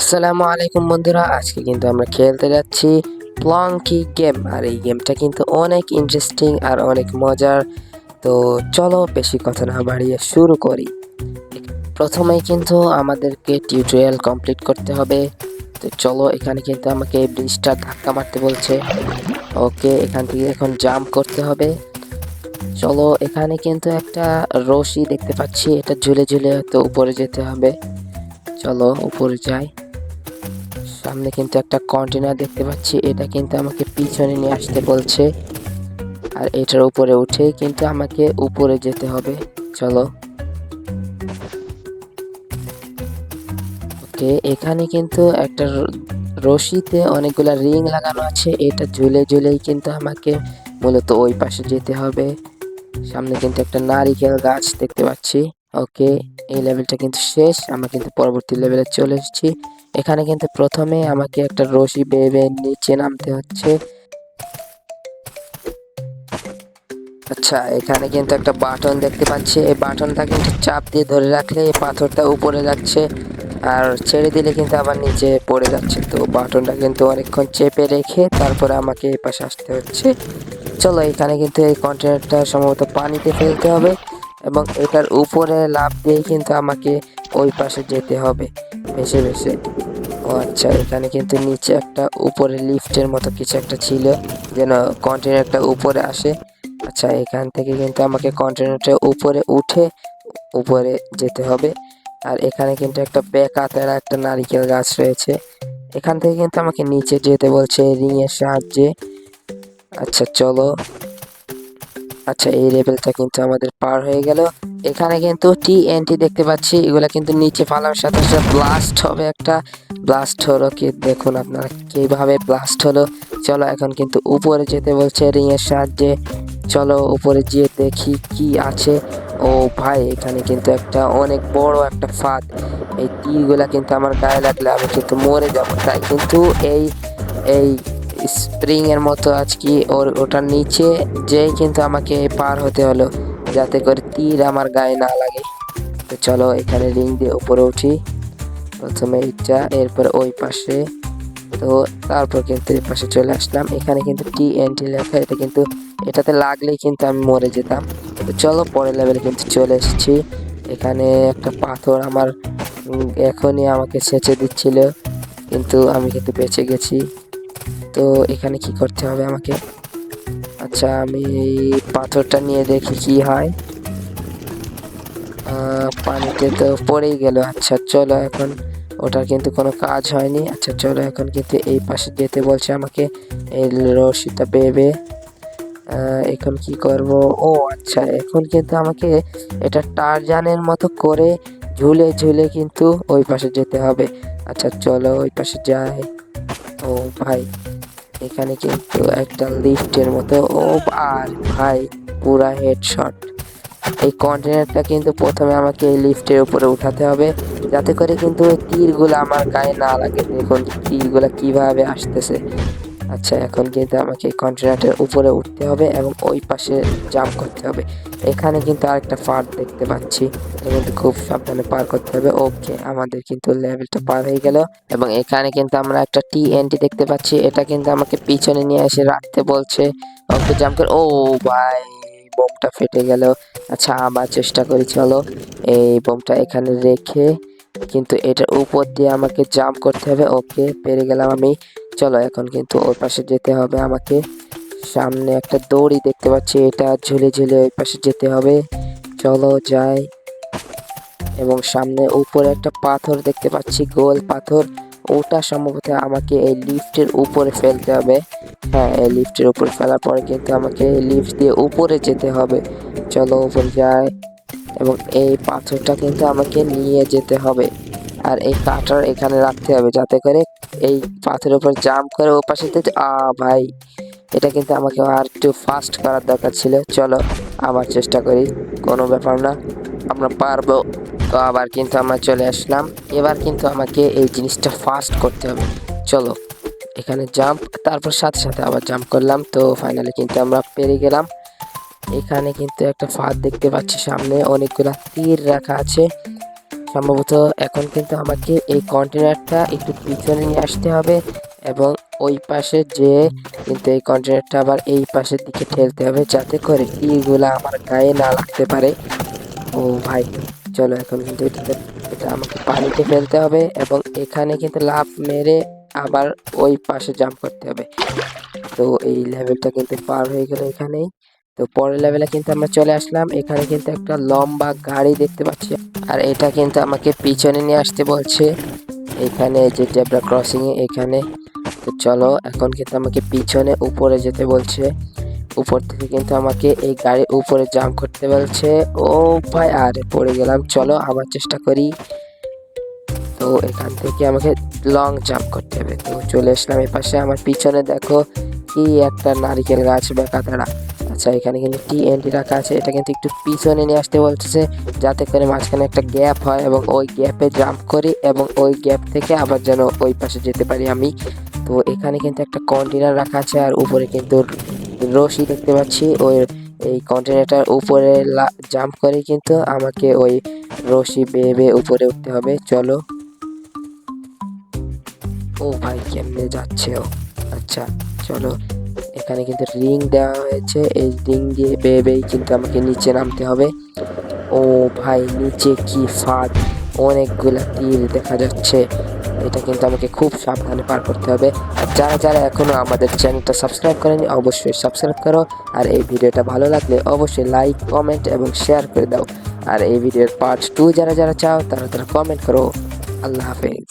আসসালামু আলাইকুম বন্ধুরা, আজকে কিন্তু আমরা খেলতে যাচ্ছি প্লঙ্কি গেম আর এই গেমটা কিন্তু অনেক ইন্টারেস্টিং আর অনেক মজার। তো চলো বেশি কথা না বাড়িয়ে শুরু করি। প্রথমেই কিন্তু আমাদেরকে টিউটোরিয়াল কমপ্লিট করতে হবে। তো চলো এখানে কিন্তু আমাকে ব্রিজটা ধাক্কা মারতে বলছে। ওকে, এখান থেকে এখন জাম্প করতে হবে। চলো এখানে কিন্তু একটা রশি দেখতে পাচ্ছি। এটা ঝুলে ঝুলে তো উপরে যেতে হবে। চলো উপরে যাই। সামনে কিন্তু একটা কন্টেনার দেখতে পাচ্ছি। এটা কিন্তু আমাকে পিছনে নিয়ে আসতে বলছে। আর এটার উপরে উঠে কিন্তু আমাকে উপরে যেতে হবে। চলো। ওকে, এখানে কিন্তু একটা রশিতে অনেকগুলা রিং লাগানো আছে। এটা ঝুলে ঝুলেই কিন্তু আমাকে মূলত ওই পাশে যেতে হবে। সামনে কিন্তু একটা নারিকেল গাছ দেখতে পাচ্ছি। ওকে, এই লেভেলটা কিন্তু শেষ। আমরা কিন্তু পরবর্তী লেভেলে চলে এসেছি। এখানে কিন্তু প্রথমে আমাকে একটা রশি বেয়ে নিচে নামতে হচ্ছে। আচ্ছা এখানে কিন্তু একটা বাটন দেখতে পাচ্ছি। এই বাটনটা কিন্তু চাপ দিয়ে ধরে রাখলে এই পাথরটা উপরে যাচ্ছে আর ছেড়ে দিলে কিন্তু আবার নিচে পড়ে যাচ্ছে। তো বাটনটা কিন্তু অনেকক্ষণ চেপে রেখে তারপরে আমাকে এই পাশে আসতে হচ্ছে। চলো, এখানে কিন্তু এই কন্টেনারটা সম্ভবত পানিতে ফেলতে হবে এবং এটার উপরে লাভ দিয়ে কিন্তু আমাকে ওই পাশে যেতে হবে। ভেসে ভেসে। ও আচ্ছা এখানে কিন্তু নিচে একটা উপরে লিফটের মতো কিছু একটা ছিল, যেন কন্টেনারটা উপরে আসে। আচ্ছা এখান থেকে কিন্তু আমাকে কন্টেনারটা উপরে উঠে উপরে যেতে হবে। আর এখানে কিন্তু একটা বেকাতেরা একটা নারিকেল গাছ রয়েছে। এখান থেকে কিন্তু আমাকে নিচে যেতে বলছে রিং এর সাহায্যে। আচ্ছা চলো। আচ্ছা এই লেভেলটা কিন্তু আমাদের পার হয়ে গেল। এখানে কিন্তু টি এনটি দেখতে পাচ্ছি, এগুলা কিন্তু নিচে ফালার সাথে সাথে ব্লাস্ট হবে একটা। ব্লাস্ট হলো কি, দেখুন আপনারা কীভাবে ব্লাস্ট হলো। চলো এখন কিন্তু উপরে যেতে বলছে রিং এর সাহায্যে। চলো উপরে গিয়ে দেখি কি আছে। ও ভাই, এখানে কিন্তু একটা অনেক বড় একটা ফাঁদ। এই তীরগুলা কিন্তু আমার গায়ে লাগলে আমি কিন্তু মরে যাব। তাই কিন্তু এই এই স্প্রিং এর মতো আজকে ওর ওটার নিচে যেই কিন্তু আমাকে পার হতে হলো, যাতে করে তীর আমার গায়ে না লাগে। তো চলো এখানে রিং দিয়ে উপরে উঠি। প্রথমে এইটা, এরপর ওই পাশে। তো তারপর কিন্তু এই পাশে চলে আসলাম। এখানে কিন্তু টি এন টি লেখা, এটা কিন্তু এটাতে লাগলেই কিন্তু আমি মরে যেতাম। তো চলো পরের লেভেলে কিন্তু চলে এসেছি। এখানে একটা পাথর আমার এখনই আমাকে সেচে দিচ্ছিল। কিন্তু আমি কিন্তু বেঁচে গেছি। তো এখানে কি করতে হবে আমাকে? আচ্ছা আমি পাথরটা নিয়ে দেখি কি হয়। পানিতে তো পড়েই গেল। আচ্ছা চলো এখন। ওটার কিন্তু কোনো কাজ হয়নি। আচ্ছা চলো এখন কিন্তু এই পাশে যেতে বলছে আমাকে। এই রশিটা বেবে এখন কি করব? ও আচ্ছা এখন কিন্তু আমাকে এটা টারজানের মতো করে ঝুলে ঝুলে কিন্তু ওই পাশে যেতে হবে। আচ্ছা চলো ওই পাশে যাই। ও, ভাই এখানে কিন্তু একটা লিফটের মতো, ও আর ভাই, পুরা হেডশট এই কন্টেনারটা কিন্তু প্রথমে আমাকে এই লিফটের উপরে উঠাতে হবে, যাতে করে কিন্তু ওই তীরগুলো আমার গায়ে না লাগে। দেখুন, তীরগুলো কীভাবে আসতেছে। আচ্ছা এখন কিন্তু আমাকে কন্টেনারটার উপরে উঠতে হবে এবং ওই পাশে জাম্প করতে হবে। এখানে কিন্তু আরেকটা ফাট দেখতে পাচ্ছি। এটা কিন্তু খুব সাবধানে পার করতে হবে। ওকে আমাদের কিন্তু লেভেলটা পার হয়ে গেল এবং এখানে কিন্তু আমরা একটা টি এনটি দেখতে পাচ্ছি। এটা কিন্তু আমাকে পিছনে নিয়ে এসে রাখতে বলছে। ওকে জাম্প করে ও ভাই বোমটা ফেটে গেল। আচ্ছা আবার চেষ্টা করি, চলো। এই বোমটা এখানে রেখে কিন্তু এটার উপর দিয়ে আমাকে জাম্প করতে হবে। ওকে পেরে গেলাম আমি। চলো এখন কিন্তু ওর পাশে যেতে হবে। আমাকে সামনে একটা দড়ি দেখতে পাচ্ছি। এটা ঝুলে ঝুলে ওই পাশে যেতে হবে। চলো যাই। এবং সামনে উপরে একটা পাথর দেখতে পাচ্ছি, গোল পাথর। ওটা সম্ভবত আমাকে এই লিফটের উপরে ফেলতে হবে। হ্যাঁ এই লিফটের উপরে ফেলার পরে কিন্তু আমাকে এই লিফট দিয়ে উপরে যেতে হবে। চলো উপরে যাই। এবং এই পাথরটা কিন্তু আমাকে নিয়ে যেতে হবে। আর এই কাটার এখানে রাখতে হবে যাতে করে এই পাথরের উপর জাম্প করে ও পাশে আ, ভাই, এটা কিন্তু আমাকে আর একটু ফাস্ট করার দরকার ছিল। চলো, আবার চেষ্টা করি। কোনো ব্যাপার না, আমরা পারব। তো আবার কিন্তু আমরা চলে আসলাম। এবার কিন্তু আমাকে এই জিনিসটা ফাস্ট করতে হবে। চলো, এখানে জাম্প তারপর সাথে সাথে আবার জাম্প করলাম। তো ফাইনালি কিন্তু আমরা পেরে গেলাম। এখানে কিন্তু একটা ফাঁদ দেখতে পাচ্ছি সামনে। অনেকগুলা তীর রাখা আছে। সম্ভবত এখন কিন্তু আমাকে এই কন্টেনারটা একটু পিছনে নিয়ে আসতে হবে এবং ওই পাশে যে কিন্তু এই কন্টেনারটা আবার এই পাশের দিকে ঠেলতে হবে যাতে করে তীরগুলো আমার গায়ে না লাগতে পারে। ও ভাই, চলো এখন কিন্তু এটাতে এটা আমাকে পানিতে ফেলতে হবে এবং এখানে কিন্তু লাফ মেরে আবার ওই পাশে জাম্প করতে হবে। তো এই লেভেলটা কিন্তু পার হয়ে গেল এখানেই। তো পরের লেভেলে কিন্তু আমরা চলে আসলাম। এখানে কিন্তু একটা লম্বা গাড়ি দেখতে পাচ্ছি। আর এটা কিন্তু আমাকে পিছনে নিয়ে আসতে বলছে। এখানে যে জেব্রা ক্রসিং এ, এখানে। তো চলো, এখন কিন্তু আমাকে পিছনে উপরে যেতে বলছে। উপর থেকে কিন্তু আমাকে এই গাড়ির উপরে জাম্প করতে বলছে। ও ভাই, আরে পড়ে গেলাম। চলো, আবার চেষ্টা করি। তো এখান থেকে আমাকে লং জাম্প করতে হবে। তো চলে আসলাম এই পাশে আমার পিছনে দেখো কি একটা নারিকেল গাছ বেঁকা তারা। আচ্ছা এখানে কিন্তু টি এনটি রাখা আছে। এটা কিন্তু একটু পিছনে নিয়ে আসতে বলতেছে, যাতে করে মাঝখানে একটা গ্যাপ হয় এবং ওই গ্যাপে জাম্প করি এবং ওই গ্যাপ থেকে আবার যেন ওই পাশে যেতে পারি আমি। তো এখানে কিন্তু একটা কন্টেনার রাখা আছে আর উপরে কিন্তু রশি দেখতে পাচ্ছি। ওই, এই কন্টেনারটার উপরে জাম্প করে কিন্তু আমাকে ওই রশি বেয়ে বেয়ে উপরে উঠতে হবে। চলো। ও ভাই, কেমনে যাচ্ছে ও? আচ্ছা চলো। এখানে কিন্তু রিং দেওয়া হয়েছে। এই রিং দিয়ে বেয়ে বেয়ে কিন্তু আমাকে নিচে নামতে হবে। ও ভাই, নিচে কি ফাঁদ? অনেকগুলা তীর দেখা যাচ্ছে। এটা কিন্তু আমাকে খুব সাবধানে পার করতে হবে। আর যারা যারা এখনও আমাদের চ্যানেলটা সাবস্ক্রাইব করেনি, অবশ্যই সাবস্ক্রাইব করো। আর এই ভিডিওটা ভালো লাগলে অবশ্যই লাইক, কমেন্ট এবং শেয়ার করে দাও। আর এই ভিডিওর পার্ট টু যারা যারা চাও, তারা তারা কমেন্ট করো। আল্লাহ হাফেজ।